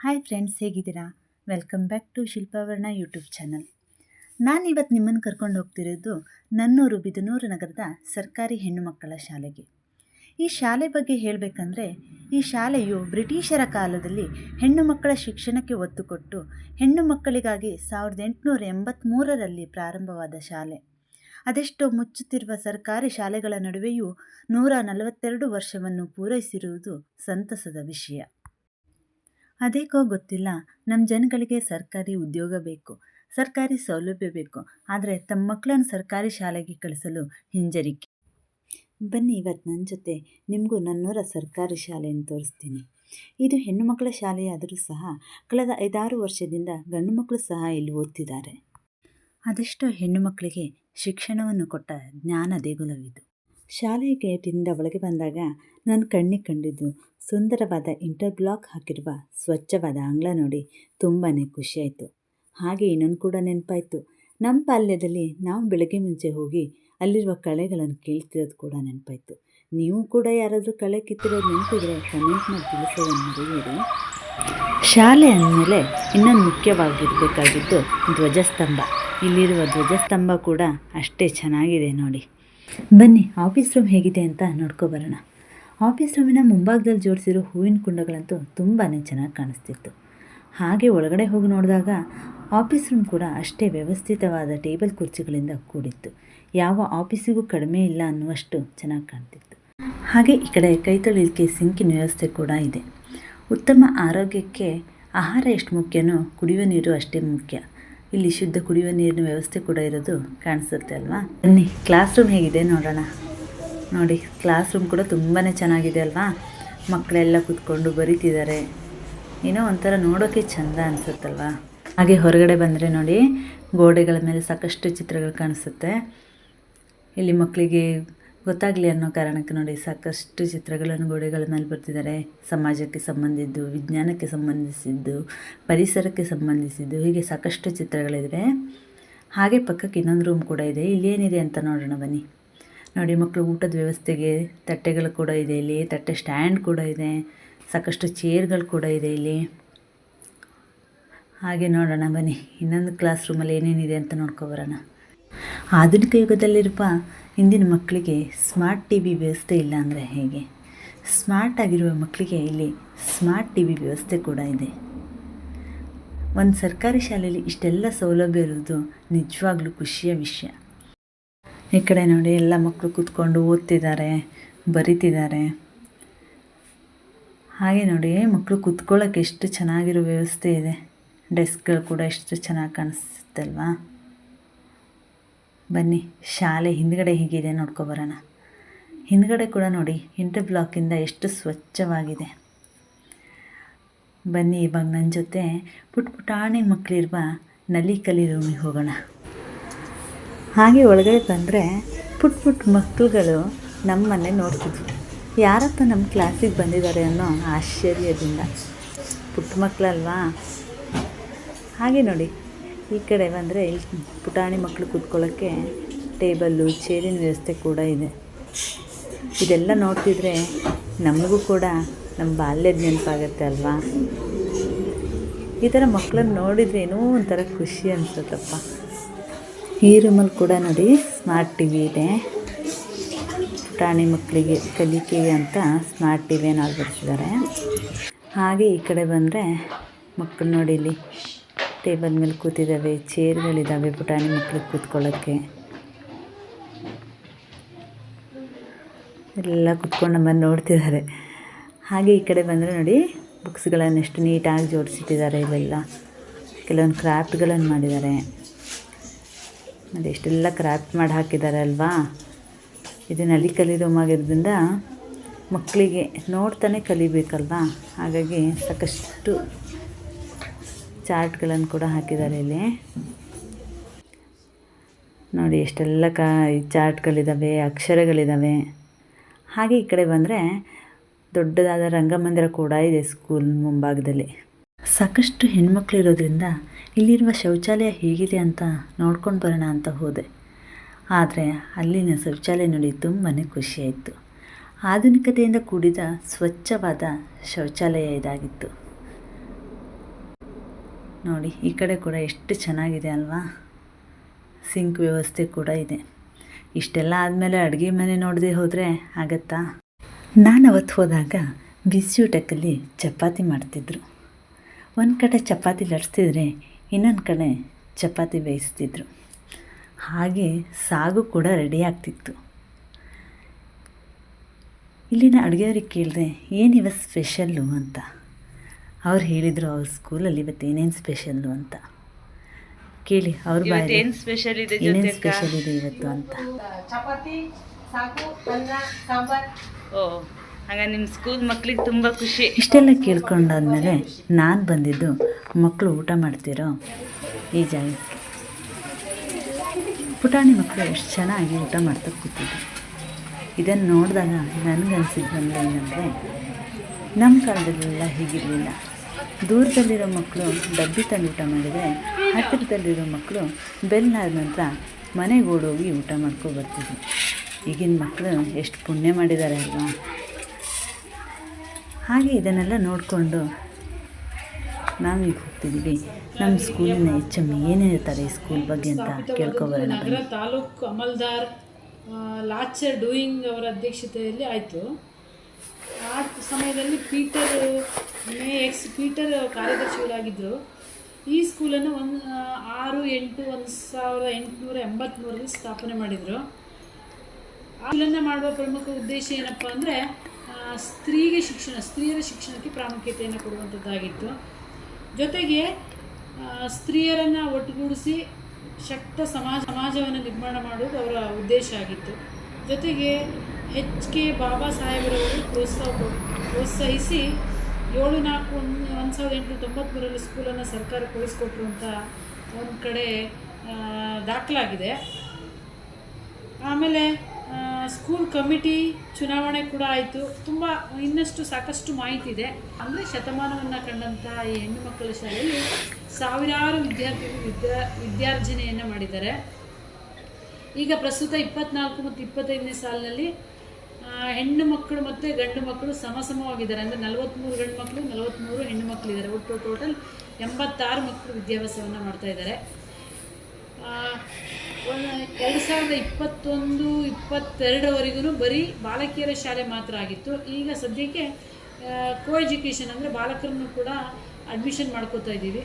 Hi friends ಹೇಗಿದ್ದೀರಾ? Welcome back to Shilpavarna YouTube channel ನಾನು ಇವತ್ತು ನಿಮ್ಮನ್ನು ಕರ್ಕೊಂಡು ಹೋಗ್ತಿರೋದು ನನ್ನೂರು ಬಿದನೂರು ನಗರದ ಸರ್ಕಾರಿ ಹೆಣ್ಣು ಮಕ್ಕಳ ಶಾಲೆಗೆ. ಈ ಶಾಲೆ ಬಗ್ಗೆ ಹೇಳಬೇಕಂದ್ರೆ, ಈ ಶಾಲೆಯು ಬ್ರಿಟಿಷರ ಕಾಲದಲ್ಲಿ ಹೆಣ್ಣು ಮಕ್ಕಳ ಶಿಕ್ಷಣಕ್ಕೆ ಒತ್ತು ಕೊಟ್ಟು ಹೆಣ್ಣು ಮಕ್ಕಳಿಗಾಗಿ ಸಾವಿರದ ಎಂಟುನೂರ ಎಂಬತ್ತ್ಮೂರರಲ್ಲಿ ಪ್ರಾರಂಭವಾದ ಶಾಲೆ. ಅದೆಷ್ಟೋ ಮುಚ್ಚುತ್ತಿರುವ ಸರ್ಕಾರಿ ಶಾಲೆಗಳ ನಡುವೆಯೂ ನೂರ ನಲವತ್ತೆರಡು ವರ್ಷವನ್ನು ಪೂರೈಸಿರುವುದು ಸಂತಸದ ವಿಷಯ. ಅದೇಕೋ ಗೊತ್ತಿಲ್ಲ. ನಮ್ಮ ಜನಗಳಿಗೆ ಸರ್ಕಾರಿ ಉದ್ಯೋಗ ಬೇಕು, ಸರ್ಕಾರಿ ಸೌಲಭ್ಯ ಬೇಕು, ಆದರೆ ತಮ್ಮ ಮಕ್ಕಳನ್ನು ಸರ್ಕಾರಿ ಶಾಲೆಗೆ ಕಳಿಸಲು ಹಿಂಜರಿಕೆ. ಬನ್ನಿ ಇವತ್ತು ನನ್ನ ಜೊತೆ ನಿಮಗೂ ನನ್ನೂರ ಸರ್ಕಾರಿ ಶಾಲೆಯನ್ನು ತೋರಿಸ್ತೀನಿ. ಇದು ಹೆಣ್ಣು ಮಕ್ಕಳ ಶಾಲೆಯಾದರೂ ಸಹ ಕಳೆದ ಐದಾರು ವರ್ಷದಿಂದ ಗಂಡು ಮಕ್ಕಳು ಸಹ ಇಲ್ಲಿ ಓದ್ತಿದ್ದಾರೆ. ಅದೆಷ್ಟೋ ಹೆಣ್ಣು ಮಕ್ಕಳಿಗೆ ಶಿಕ್ಷಣವನ್ನು ಕೊಟ್ಟ ಜ್ಞಾನ ದೇಗುಲವಿದು. ಶಾಲೆಯ ಗೇಟಿಂದ ಒಳಗೆ ಬಂದಾಗ ನಾನು ಕಣ್ಣಿಗೆ ಕಂಡಿದ್ದು ಸುಂದರವಾದ ಇಂಟರ್ ಬ್ಲಾಕ್ ಹಾಕಿರುವ ಸ್ವಚ್ಛವಾದ ಆಂಗ್ಲ ನೋಡಿ ತುಂಬಾ ಖುಷಿಯಾಯಿತು. ಹಾಗೆ ಇನ್ನೊಂದು ಕೂಡ ನೆನಪಾಯಿತು. ನಮ್ಮ ಬಾಲ್ಯದಲ್ಲಿ ನಾವು ಬೆಳಗ್ಗೆ ಮುಂಚೆ ಹೋಗಿ ಅಲ್ಲಿರುವ ಕಳೆಗಳನ್ನು ಕೀಳ್ತಿರೋದು ಕೂಡ ನೆನಪಾಯಿತು. ನೀವು ಕೂಡ ಯಾರಾದರೂ ಕಳೆ ಕಿತ್ತಿರೋದು ನೆನಪಿದ್ರೆ ಕಮೆಂಟ್ ಮಾಡಿ ತಿಳಿಸೋದನ್ನು ಮರೆಯಬೇಡಿ. ಶಾಲೆ ಅಂದಮೇಲೆ ಇನ್ನೊಂದು ಮುಖ್ಯವಾಗಿರಬೇಕಾಗಿದ್ದು ಧ್ವಜಸ್ತಂಭ. ಇಲ್ಲಿರುವ ಧ್ವಜಸ್ತಂಭ ಕೂಡ ಅಷ್ಟೇ ಚೆನ್ನಾಗಿದೆ ನೋಡಿ. ಬನ್ನಿ ಆಫೀಸ್ ರೂಮ್ ಹೇಗಿದೆ ಅಂತ ನೋಡ್ಕೊಬರೋಣ ಆಫೀಸ್ ರೂಮಿನ ಮುಂಭಾಗದಲ್ಲಿ ಜೋಡಿಸಿರೋ ಹೂವಿನ ಕುಂಡಗಳಂತೂ ತುಂಬಾ ಚೆನ್ನಾಗಿ ಕಾಣಿಸ್ತಿತ್ತು. ಹಾಗೆ ಒಳಗಡೆ ಹೋಗಿ ನೋಡಿದಾಗ ಆಫೀಸ್ ರೂಮ್ ಕೂಡ ಅಷ್ಟೇ ವ್ಯವಸ್ಥಿತವಾದ ಟೇಬಲ್ ಕುರ್ಚಿಗಳಿಂದ ಕೂಡಿತ್ತು. ಯಾವ ಆಫೀಸಿಗೂ ಕಡಿಮೆ ಇಲ್ಲ ಅನ್ನುವಷ್ಟು ಚೆನ್ನಾಗಿ ಕಾಣ್ತಿತ್ತು. ಹಾಗೆ ಈ ಕಡೆ ಕೈ ತೊಳಿಲಿಕ್ಕೆ ಸಿಂಕಿನ ವ್ಯವಸ್ಥೆ ಕೂಡ ಇದೆ. ಉತ್ತಮ ಆರೋಗ್ಯಕ್ಕೆ ಆಹಾರ ಎಷ್ಟು ಮುಖ್ಯನೋ ಕುಡಿಯುವ ನೀರು ಅಷ್ಟೇ ಮುಖ್ಯ. ಇಲ್ಲಿ ಶುದ್ಧ ಕುಡಿಯುವ ನೀರಿನ ವ್ಯವಸ್ಥೆ ಕೂಡ ಇರೋದು ಕಾಣಿಸುತ್ತೆ ಅಲ್ವಾ? ಬನ್ನಿ ಕ್ಲಾಸ್ ರೂಮ್ ಹೇಗಿದೆ ನೋಡೋಣ. ನೋಡಿ ಕ್ಲಾಸ್ ರೂಮ್ ಕೂಡ ತುಂಬಾ ಚೆನ್ನಾಗಿದೆ ಅಲ್ವಾ? ಮಕ್ಕಳೆಲ್ಲ ಕೂತ್ಕೊಂಡು ಬರೀತಿದ್ದಾರೆ. ಏನೋ ಒಂಥರ ನೋಡೋಕ್ಕೆ ಚೆಂದ ಅನಿಸುತ್ತಲ್ವಾ? ಹಾಗೆ ಹೊರಗಡೆ ಬಂದರೆ ನೋಡಿ, ಗೋಡೆಗಳ ಮೇಲೆ ಸಾಕಷ್ಟು ಚಿತ್ರಗಳು ಕಾಣಿಸುತ್ತೆ. ಇಲ್ಲಿ ಮಕ್ಕಳಿಗೆ ಗೊತ್ತಾಗಲಿ ಅನ್ನೋ ಕಾರಣಕ್ಕೆ ನೋಡಿ ಸಾಕಷ್ಟು ಚಿತ್ರಗಳನ್ನು ಗೋಡೆಗಳ ಮೇಲೆ ಬರ್ತಿದ್ದಾರೆ. ಸಮಾಜಕ್ಕೆ ಸಂಬಂಧಿದ್ದು, ವಿಜ್ಞಾನಕ್ಕೆ ಸಂಬಂಧಿಸಿದ್ದು, ಪರಿಸರಕ್ಕೆ ಸಂಬಂಧಿಸಿದ್ದು ಹೀಗೆ ಸಾಕಷ್ಟು ಚಿತ್ರಗಳಿವೆ ಹಾಗೆ ಪಕ್ಕಕ್ಕೆ ಇನ್ನೊಂದು ರೂಮ್ ಕೂಡ ಇದೆ. ಇಲ್ಲಿ ಏನಿದೆ ಅಂತ ನೋಡೋಣ ಬನ್ನಿ. ನೋಡಿ ಮಕ್ಕಳು ಊಟದ ವ್ಯವಸ್ಥೆಗೆ ತಟ್ಟೆಗಳು ಕೂಡ ಇದೆ ಇಲ್ಲಿ. ತಟ್ಟೆ ಸ್ಟ್ಯಾಂಡ್ ಕೂಡ ಇದೆ. ಸಾಕಷ್ಟು ಚೇರ್ಗಳು ಕೂಡ ಇದೆ ಇಲ್ಲಿ. ಹಾಗೆ ನೋಡೋಣ ಬನ್ನಿ. ಇನ್ನೊಂದು ಕ್ಲಾಸ್ ರೂಮಲ್ಲಿ ಏನೇನಿದೆ ಅಂತ ನೋಡ್ಕೊಬರೋಣ ಆಧುನಿಕ ಯುಗದಲ್ಲಿರುವ ಇಂದಿನ ಮಕ್ಕಳಿಗೆ ಸ್ಮಾರ್ಟ್ ಟಿ ವಿ ವ್ಯವಸ್ಥೆ ಇಲ್ಲ ಅಂದರೆ ಹೇಗೆ? ಸ್ಮಾರ್ಟ್ ಆಗಿರುವ ಮಕ್ಕಳಿಗೆ ಇಲ್ಲಿ ಸ್ಮಾರ್ಟ್ ಟಿ ವಿ ವ್ಯವಸ್ಥೆ ಕೂಡ ಇದೆ. ಒಂದು ಸರ್ಕಾರಿ ಶಾಲೆಯಲ್ಲಿ ಇಷ್ಟೆಲ್ಲ ಸೌಲಭ್ಯ ಇರೋದು ನಿಜವಾಗ್ಲೂ ಖುಷಿಯ ವಿಷಯ. ಈ ಕಡೆ ನೋಡಿ ಎಲ್ಲ ಮಕ್ಕಳು ಕೂತ್ಕೊಂಡು ಓದ್ತಿದ್ದಾರೆ, ಬರಿತಿದ್ದಾರೆ. ಹಾಗೆ ನೋಡಿ ಮಕ್ಕಳು ಕೂತ್ಕೊಳ್ಳೋಕೆ ಎಷ್ಟು ಚೆನ್ನಾಗಿರೋ ವ್ಯವಸ್ಥೆ ಇದೆ. ಡೆಸ್ಕ್ಗಳು ಕೂಡ ಎಷ್ಟು ಚೆನ್ನಾಗಿ ಕಾಣಿಸುತ್ತಲ್ವಾ? ಬನ್ನಿ, ಶಾಲೆ ಹಿಂದ್ಗಡೆ ಹೀಗಿದೆ ನೋಡ್ಕೊಬರೋಣ ಹಿಂದ್ಗಡೆ ಕೂಡ ನೋಡಿ, ಇಂಟರ್ ಬ್ಲಾಕಿಂದ ಎಷ್ಟು ಸ್ವಚ್ಛವಾಗಿದೆ. ಬನ್ನಿ, ಇವಾಗ ನನ್ನ ಜೊತೆ ಪುಟ್ ಪುಟಾಣಿ ಮಕ್ಕಳಿರುವ ನಲಿಕಲಿ ರೂಮಿಗೆ ಹೋಗೋಣ. ಹಾಗೆ ಒಳಗಡೆ ಬಂದರೆ ಪುಟ್ ಪುಟ್ ಮಕ್ಕಳುಗಳು ನಮ್ಮನ್ನೇ ನೋಡ್ತಿದ್ವು ಯಾರಪ್ಪ ನಮ್ಮ ಕ್ಲಾಸಿಗೆ ಬಂದಿದ್ದಾರೆ ಅನ್ನೋ ಆಶ್ಚರ್ಯದಿಂದ. ಪುಟ್ಟ ಮಕ್ಕಳಲ್ವಾ ಹಾಗೆ ನೋಡಿ ಈ ಕಡೆ ಬಂದರೆ ಇಲ್ಲಿ ಪುಟಾಣಿ ಮಕ್ಕಳು ಕೂತ್ಕೊಳ್ಳೋಕ್ಕೆ ಟೇಬಲ್ಲು, ಚೇರಿನ ವ್ಯವಸ್ಥೆ ಕೂಡ ಇದೆ. ಇದೆಲ್ಲ ನೋಡ್ತಿದ್ರೆ ನಮಗೂ ಕೂಡ ನಮ್ಮ ಬಾಲ್ಯದ ನೆನಪಾಗತ್ತೆ ಅಲ್ವಾ? ಈ ಥರ ಮಕ್ಕಳನ್ನ ನೋಡಿದರೆ ಏನೋ ಒಂಥರ ಖುಷಿ ಅನಿಸುತ್ತಪ್ಪ. ಈ ರೂಮಲ್ಲಿ ಕೂಡ ನೋಡಿ, ಸ್ಮಾರ್ಟ್ ಟಿ ವಿ ಇದೆ. ಪುಟಾಣಿ ಮಕ್ಕಳಿಗೆ ಕಲಿಕೆಗೆ ಅಂತ ಸ್ಮಾರ್ಟ್ ಟಿ ವಿಯನ್ನು ಅಳವಡಿಸಿದ್ದಾರೆ. ಹಾಗೆ ಈ ಕಡೆ ಬಂದರೆ ಮಕ್ಕಳು ನೋಡಿ ಇಲ್ಲಿ ಟೇಬಲ್ ಮೇಲೆ ಕೂತಿದ್ದಾವೆ. ಚೇರ್ಗಳಿದ್ದಾವೆ ಪುಟಾಣಿ ಮಕ್ಕಳಿಗೆ ಕೂತ್ಕೊಳ್ಳೋಕ್ಕೆ. ಎಲ್ಲ ಕೂತ್ಕೊಂಡು ನಮ್ಮನ್ನು ನೋಡ್ತಿದ್ದಾರೆ. ಹಾಗೆ ಈ ಕಡೆ ಬಂದರೆ ನೋಡಿ, ಬುಕ್ಸ್ಗಳನ್ನು ಎಷ್ಟು ನೀಟಾಗಿ ಜೋಡಿಸಿಟ್ಟಿದ್ದಾರೆ ಇವೆಲ್ಲ. ಕೆಲವೊಂದು ಕ್ರಾಫ್ಟ್ಗಳನ್ನು ಮಾಡಿದ್ದಾರೆ. ನೋಡಿ, ಎಷ್ಟೆಲ್ಲ ಕ್ರಾಫ್ಟ್ ಮಾಡಿ ಹಾಕಿದ್ದಾರೆ ಅಲ್ವಾ? ಇದು ನಲಿ ಕಲಿ ರೂಮ್ ಆಗಿರೋದ್ರಿಂದ ಮಕ್ಕಳಿಗೆ ನೋಡ್ತಾನೆ ಕಲಿಬೇಕಲ್ವಾ? ಹಾಗಾಗಿ ಸಾಕಷ್ಟು ಚಾರ್ಟ್ಗಳನ್ನು ಕೂಡ ಹಾಕಿದ್ದಾರೆ ಇಲ್ಲಿ. ನೋಡಿ, ಎಷ್ಟೆಲ್ಲ ಕಾ ಚಾರ್ಟ್ಗಳಿದ್ದಾವೆ ಅಕ್ಷರಗಳಿದ್ದಾವೆ ಹಾಗೆ ಈ ಕಡೆ ಬಂದರೆ ದೊಡ್ಡದಾದ ರಂಗಮಂದಿರ ಕೂಡ ಇದೆ ಸ್ಕೂಲ್ ಮುಂಭಾಗದಲ್ಲಿ. ಸಾಕಷ್ಟು ಹೆಣ್ಮಕ್ಳು ಇರೋದ್ರಿಂದ ಇಲ್ಲಿರುವ ಶೌಚಾಲಯ ಹೇಗಿದೆ ಅಂತ ನೋಡ್ಕೊಂಡು ಬರೋಣ ಅಂತ ಹೋದೆ. ಆದರೆ ಅಲ್ಲಿನ ಶೌಚಾಲಯ ನೋಡಿ ತುಂಬಾ ಖುಷಿಯಾಯಿತು ಆಧುನಿಕತೆಯಿಂದ ಕೂಡಿದ ಸ್ವಚ್ಛವಾದ ಶೌಚಾಲಯ ಇದಾಗಿತ್ತು. ನೋಡಿ, ಈ ಕಡೆ ಕೂಡ ಎಷ್ಟು ಚೆನ್ನಾಗಿದೆ ಅಲ್ವಾ? ಸಿಂಕ್ ವ್ಯವಸ್ಥೆ ಕೂಡ ಇದೆ. ಇಷ್ಟೆಲ್ಲ ಆದಮೇಲೆ ಅಡುಗೆ ಮನೆ ನೋಡದೆ ಹೋದರೆ ಆಗತ್ತಾ? ನಾನು ಅವತ್ತು ಹೋದಾಗ ಬಿಸಿಯೂಟಕ್ಕಲ್ಲಿ ಚಪಾತಿ ಮಾಡ್ತಿದ್ರು. ಒಂದು ಕಡೆ ಚಪಾತಿ ಲಟ್ಸ್ತಿದ್ರೆ ಇನ್ನೊಂದು ಕಡೆ ಚಪಾತಿ ಬೇಯಿಸ್ತಿದ್ರು. ಹಾಗೆ ಸಾಗು ಕೂಡ ರೆಡಿ ಆಗ್ತಿತ್ತು. ಇಲ್ಲಿನ ಅಡುಗೆಯವ್ರಿಗೆ ಕೇಳಿದೆ ಏನಿವ ಸ್ಪೆಷಲ್ಲು? ಅಂತ. ಅವ್ರು ಹೇಳಿದರು ಅವ್ರ ಸ್ಕೂಲಲ್ಲಿ ಇವತ್ತು ಏನೇನು ಸ್ಪೆಷಲ್ಲು ಅಂತ. ಕೇಳಿ ಅವ್ರ ಬಾಯಲ್ಲಿ ಏನು ಸ್ಪೆಷಲ್ ಇದೆ ಏನೇನು ಸ್ಪೆಷಲ್ ಇದೆ ಇವತ್ತು ಅಂತ. ಚಪಾತಿ ಸಾಕು ಅನ್ನ ಸಾಂಬಾರ್. ಓ ಹಾಗ ನಿಮ್ಮ ಸ್ಕೂಲ್ ಮಕ್ಳಿಗೆ ತುಂಬ ಖುಷಿ. ಇಷ್ಟೆಲ್ಲ ಕೇಳ್ಕೊಂಡಾದ್ಮೇಲೆ ನಾನು ಬಂದಿದ್ದು ಮಕ್ಕಳು ಊಟ ಮಾಡ್ತಿರೋ ಈ ಜಾಗಕ್ಕೆ ಪುಟಾಣಿ ಮಕ್ಕಳು ಎಷ್ಟು ಚೆನ್ನಾಗಿ ಊಟ ಮಾಡ್ತಾ ಕೂತಿದ್ರು. ಇದನ್ನು ನೋಡಿದಾಗ ನನಗನ್ಸಿದ್ದಂದ್ರೆ ಏನಂದರೆ ನಮ್ಮ ಕಾಲದಲ್ಲೆಲ್ಲ ಹೀಗಿರಲಿಲ್ಲ. ದೂರದಲ್ಲಿರೋ ಮಕ್ಕಳು ಡಬ್ಬಿ ತಂದು ಊಟ ಮಾಡಿದರೆ ಹತ್ತಿರದಲ್ಲಿರೋ ಮಕ್ಕಳು ಬೆಲ್ಲಾದ ನಂತರ ಮನೆಗೆ ಓಡೋಗಿ ಊಟ ಮಾಡ್ಕೊ ಬರ್ತಿದ್ವಿ ಈಗಿನ ಮಕ್ಕಳು ಎಷ್ಟು ಪುಣ್ಯ ಮಾಡಿದ್ದಾರೆ ಅಲ್ವಾ? ಹಾಗೆ ಇದನ್ನೆಲ್ಲ ನೋಡಿಕೊಂಡು ನಾವೀಗ ಹೋಗ್ತಿದ್ದೀವಿ. ನಮ್ಮ ಸ್ಕೂಲಿನ ಎಚ್ ಎಂ ಇರ್ತಾರೆ ಹೇಳ್ತಾರೆ ಈ ಸ್ಕೂಲ್ ಬಗ್ಗೆ ಅಂತ ಕೇಳ್ಕೊಬರೋಣ ತಾಲೂಕು ಅಮಲ್ದಾರ್ ಲಾಚರ್ ಡೂಯಿಂಗ್ ಅವರ ಅಧ್ಯಕ್ಷತೆಯಲ್ಲಿ ಆಯಿತು. ಆ ಸಮಯದಲ್ಲಿ ಪೀಟರ್ ಎಕ್ಸ್ ಟ್ವಿಟರ್ ಕಾರ್ಯದರ್ಶಿಗಳಾಗಿದ್ದರು ಈ ಸ್ಕೂಲನ್ನು ಒಂದು ಆರು, ಎಂಟು, ಒಂದು ಸಾವಿರದ ಎಂಟುನೂರ ಎಂಬತ್ತ್ಮೂರಲ್ಲಿ ಸ್ಥಾಪನೆ ಮಾಡಿದರು. ಸ್ಕೂಲನ್ನು ಮಾಡುವ ಪ್ರಮುಖ ಉದ್ದೇಶ ಏನಪ್ಪ ಅಂದರೆ ಸ್ತ್ರೀಗೆ ಶಿಕ್ಷಣ, ಸ್ತ್ರೀಯರ ಶಿಕ್ಷಣಕ್ಕೆ ಪ್ರಾಮುಖ್ಯತೆಯನ್ನು ಕೊಡುವಂಥದ್ದಾಗಿತ್ತು. ಜೊತೆಗೆ ಸ್ತ್ರೀಯರನ್ನು ಒಟ್ಟುಗೂಡಿಸಿ ಶಕ್ತ ಸಮಾಜ, ಸಮಾಜವನ್ನು ನಿರ್ಮಾಣ ಮಾಡುವುದು ಅವರ ಉದ್ದೇಶ ಆಗಿತ್ತು. ಜೊತೆಗೆ ಎಚ್ ಕೆ ಬಾಬಾ ಸಾಹೇಬರವರು ಪ್ರೋತ್ಸಾಹ ಪ್ರೋತ್ಸಾಹಿಸಿ ಏಳು ನಾಲ್ಕು ಒಂದು ಒಂದು ಸಾವಿರದ ಎಂಟುನೂರ ತೊಂಬತ್ತ್ಮೂರಲ್ಲಿ ಸ್ಕೂಲನ್ನು ಸರ್ಕಾರಕ್ಕೆ ಉಳಿಸ್ಕೊಟ್ರು ಅಂತ ಒಂದು ಕಡೆ ದಾಖಲಾಗಿದೆ. ಆಮೇಲೆ ಸ್ಕೂಲ್ ಕಮಿಟಿ ಚುನಾವಣೆ ಕೂಡ ಆಯಿತು. ತುಂಬ, ಇನ್ನಷ್ಟು ಸಾಕಷ್ಟು ಮಾಹಿತಿ ಇದೆ. ಅಂದರೆ ಶತಮಾನವನ್ನು ಕಂಡಂಥ ಈ ಹೆಣ್ಣು ಮಕ್ಕಳ ಶಾಲೆಯಲ್ಲಿ ಸಾವಿರಾರು ವಿದ್ಯಾರ್ಥಿಗಳು ವಿದ್ಯಾ, ವಿದ್ಯಾರ್ಜನೆಯನ್ನು ಮಾಡಿದ್ದಾರೆ. ಈಗ ಪ್ರಸ್ತುತ ಇಪ್ಪತ್ನಾಲ್ಕು ಮತ್ತು ಇಪ್ಪತ್ತೈದನೇ ಸಾಲಿನಲ್ಲಿ ಹೆಣ್ಣು ಮಕ್ಕಳು ಮತ್ತು ಗಂಡು ಮಕ್ಕಳು ಸಮಸಮವಾಗಿದ್ದಾರೆ. ಅಂದರೆ ನಲವತ್ತ್ಮೂರು ಗಂಡು ಮಕ್ಕಳು ನಲವತ್ತ್ಮೂರು ಹೆಣ್ಣು ಮಕ್ಕಳಿದ್ದಾರೆ ಒಟ್ಟು ಟೋಟಲ್ ಎಂಬತ್ತಾರು ಮಕ್ಕಳು ವಿದ್ಯಾಭ್ಯಾಸವನ್ನು ಮಾಡ್ತಾ ಇದ್ದಾರೆ. ಎರಡು ಸಾವಿರದ ಇಪ್ಪತ್ತೊಂದು ಇಪ್ಪತ್ತೆರಡವರೆಗೂ ಬರೀ ಬಾಲಕಿಯರ ಶಾಲೆ ಮಾತ್ರ ಆಗಿತ್ತು. ಈಗ ಸದ್ಯಕ್ಕೆ ಕೋ ಎಜುಕೇಷನ್ ಅಂದರೆ ಬಾಲಕರನ್ನು ಕೂಡ ಅಡ್ಮಿಷನ್ ಮಾಡ್ಕೋತಾ ಇದ್ದೀವಿ.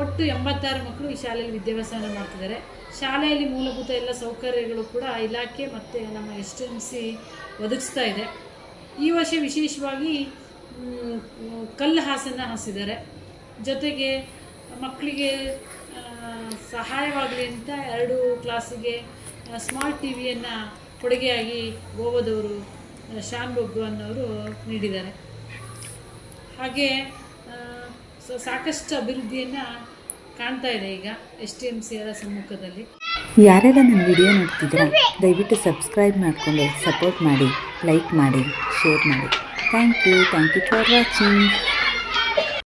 ಒಟ್ಟು ಎಂಬತ್ತಾರು ಮಕ್ಕಳು ಈ ಶಾಲೆಯಲ್ಲಿ ವಿದ್ಯಾಭ್ಯಾಸವನ್ನು ಮಾಡ್ತಿದ್ದಾರೆ. ಶಾಲೆಯಲ್ಲಿ ಮೂಲಭೂತ ಎಲ್ಲ ಸೌಕರ್ಯಗಳು ಕೂಡ ಇಲಾಖೆ ಮತ್ತು ನಮ್ಮ ಎಸ್ ಟಿ ಎಂ ಸಿ ಒದಗಿಸ್ತಾ ಇದೆ. ಈ ವರ್ಷ ವಿಶೇಷವಾಗಿ ಕಲ್ಲು ಹಾಸನ್ನು ಹಾಸಿದ್ದಾರೆ. ಜೊತೆಗೆ ಮಕ್ಕಳಿಗೆ ಸಹಾಯವಾಗಲಿ ಅಂತ ಎರಡು ಕ್ಲಾಸಿಗೆ ಸ್ಮಾರ್ಟ್ ಟಿ ವಿಯನ್ನು ಕೊಡುಗೆಯಾಗಿ ಗೋವಾದವರು ಶಾನ್ ಬೊಗ್ಗು ಅನ್ನೋರು ನೀಡಿದ್ದಾರೆ. ಹಾಗೆ ಸ- ಸಾಕಷ್ಟು ಅಭಿವೃದ್ಧಿಯನ್ನು ಕಾಣ್ತಾ ಇದೆ ಈಗ ಎಸ್ ಟಿ ಎಂ ಅವರ ಸಮ್ಮುಖದಲ್ಲಿ. ಯಾರೆಲ್ಲ ನನ್ನ ವಿಡಿಯೋ ನೋಡ್ತಿದ್ರೆ ದಯವಿಟ್ಟು ಸಬ್ಸ್ಕ್ರೈಬ್ ಮಾಡಿಕೊಂಡು ಸಪೋರ್ಟ್ ಮಾಡಿ ಲೈಕ್ ಮಾಡಿ ಶೇರ್ ಮಾಡಿ. Thank you thank you for watching